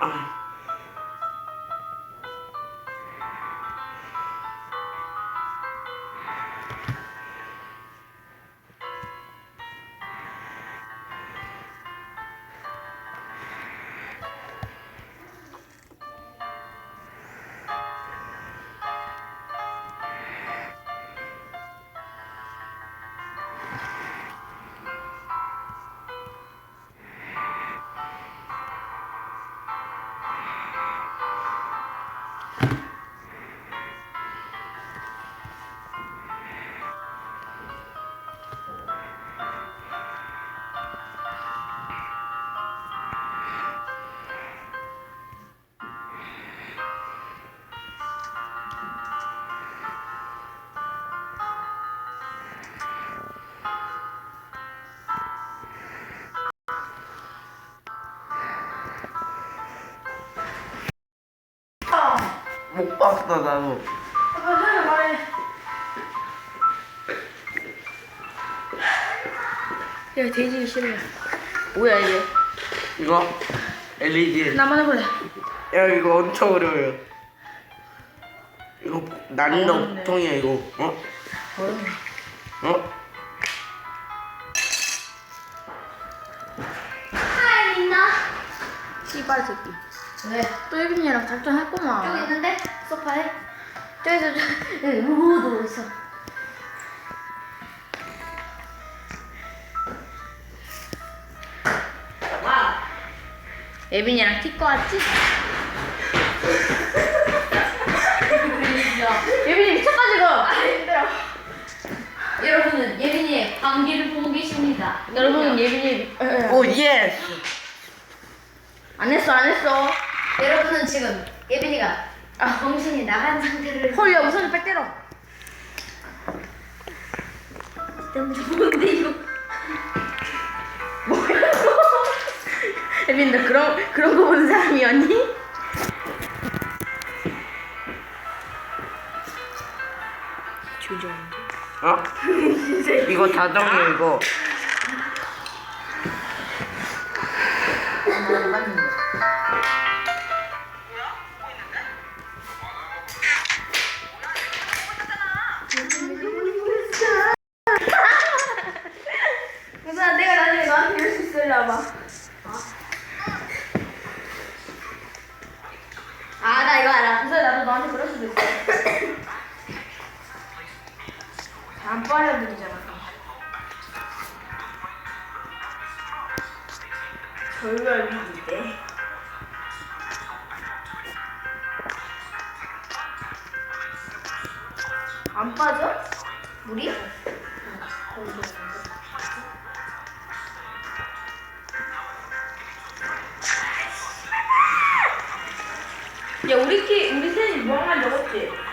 Amen. 못 봤어 나도. 빨리 말해. 야 돼지 싫어. 뭐야 이게? 이거 LED. 나만 해볼래. 야 이거 엄청 어려워요. 이거 난이도. 보통이야 이거. 어? 어려워. 어? 씨발 새끼. 왜? 또 예빈이랑 작전했구만. 저기 있는데 소파에 저기서 저 여기 우도 있어 예빈이랑 티꺼 왔지? 예빈이 미쳤다 여러분은 예빈이의 관계를 보고 계십니다 지금. 여러분 예빈이 오 예스. 안 했어 안 했어. 여러분은 지금 예빈이가 아 정신이 나간 상태를 헐 야 우선이 백 때려. 너무 좋은데 이거 예빈 너 그런 그런 거 보는 사람이었니? 조정인데. 어? 이거 자정이야 이거. 나도 너한테 그럴 수도 있어. 안 빨려들이잖아. 절별 위기 때. 안 빠져? 물이? 야 우리 키 우리 셋이 무항만 적었지?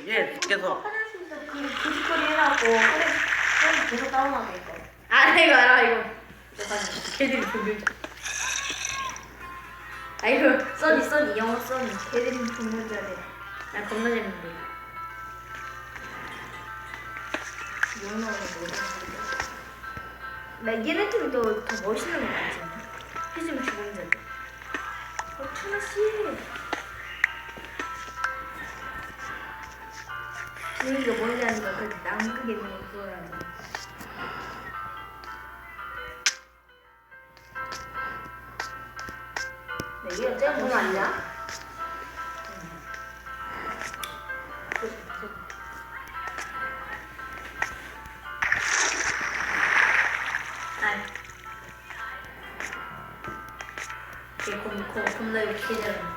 오 예스. 계속. 그 구십거리 해놨고 그래 그래 계속 다운하게 이거. 아 이거 알아 이거 걔들이 보길. 아 이거 써니 써니 영어 써니 걔들이 알아. 나 겁나 재밌는데 용 나오는 나 얘네 팀이 더, 더 멋있는 거 같지 않아? 해주면 죽음자들. 어, 투나 씨. 분위기가 뭔지 아니까 그래도 남극에 있는 거 그거라고. 네, 얘가 제일 돈 아니야? 아니 걔 겁, 겁, 겁나 욕해잖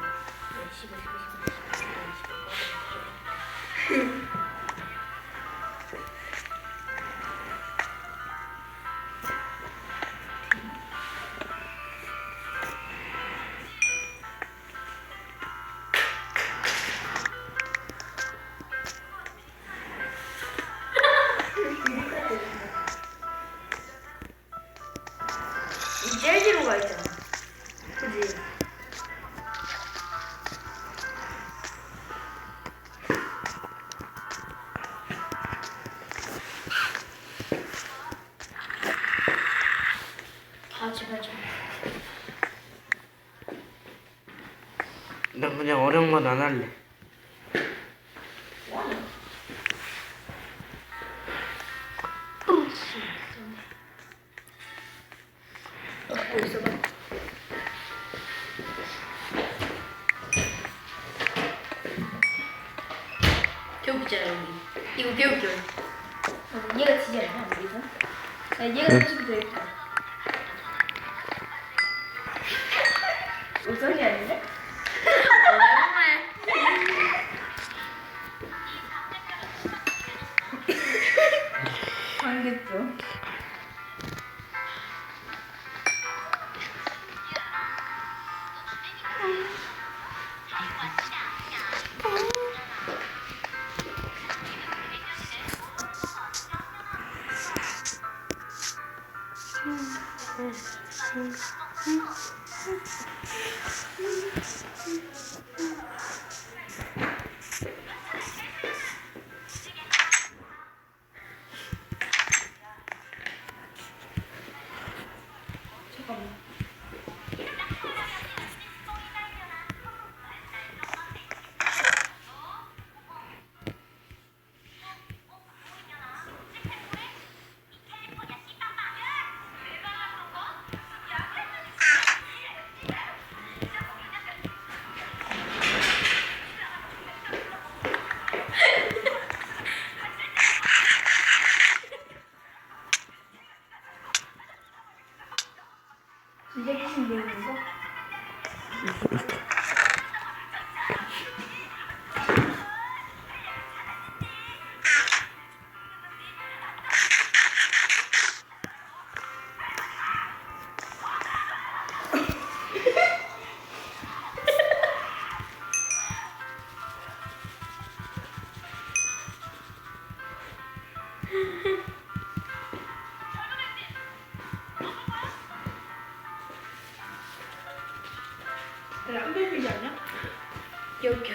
건 안 할래. 개웃기잖아 여기. 이거 개웃겨. 어, 얘가 지지 여기서? 야, 얘가 해주면 되겠다. 우선이 아 안 들리지 않냐? 개웃겨.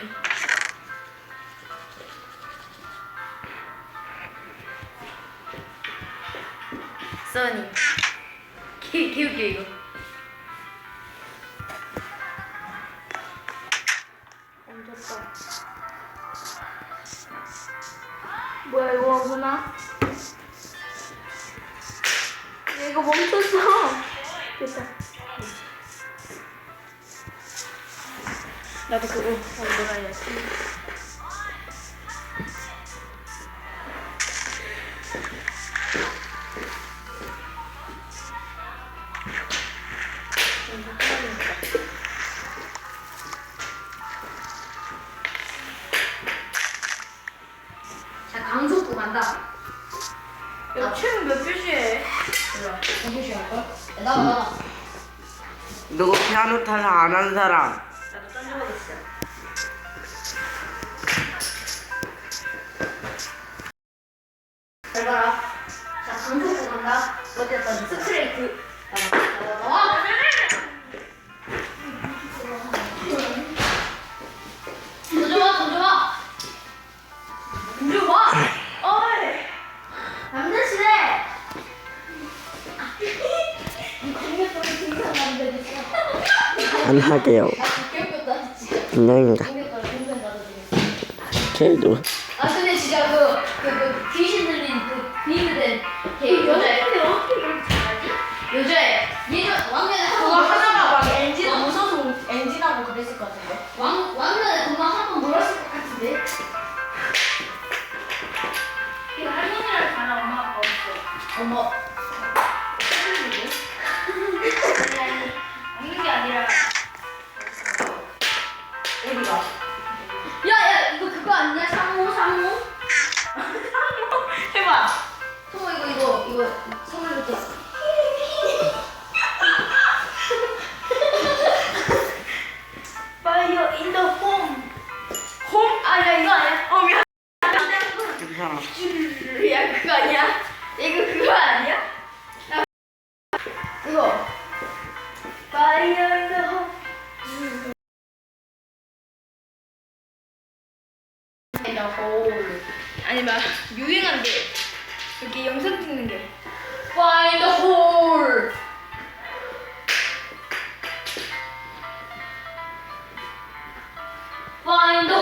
써니. 개 개 웃겨 이거. 멈췄다. 뭐야 이거 뭐나? 이거 멈췄어. 됐다. 나도 그거 놀아야지. 자 강속구 간다. 야, 춤몇 교시에? 몰라. 공부시 할 걸? 나와 나와. 누구 피아노 타서 안한 사람? 잘 봐라. 자 강속구 간다. 어디였다? 스트레이트. 나와 나와 나와. 던져봐 던져봐. 던져봐. 어이! 남자시네. 공격도 생각나는데 진짜. 안 하게요. 아. 분명입니다. 공격도 파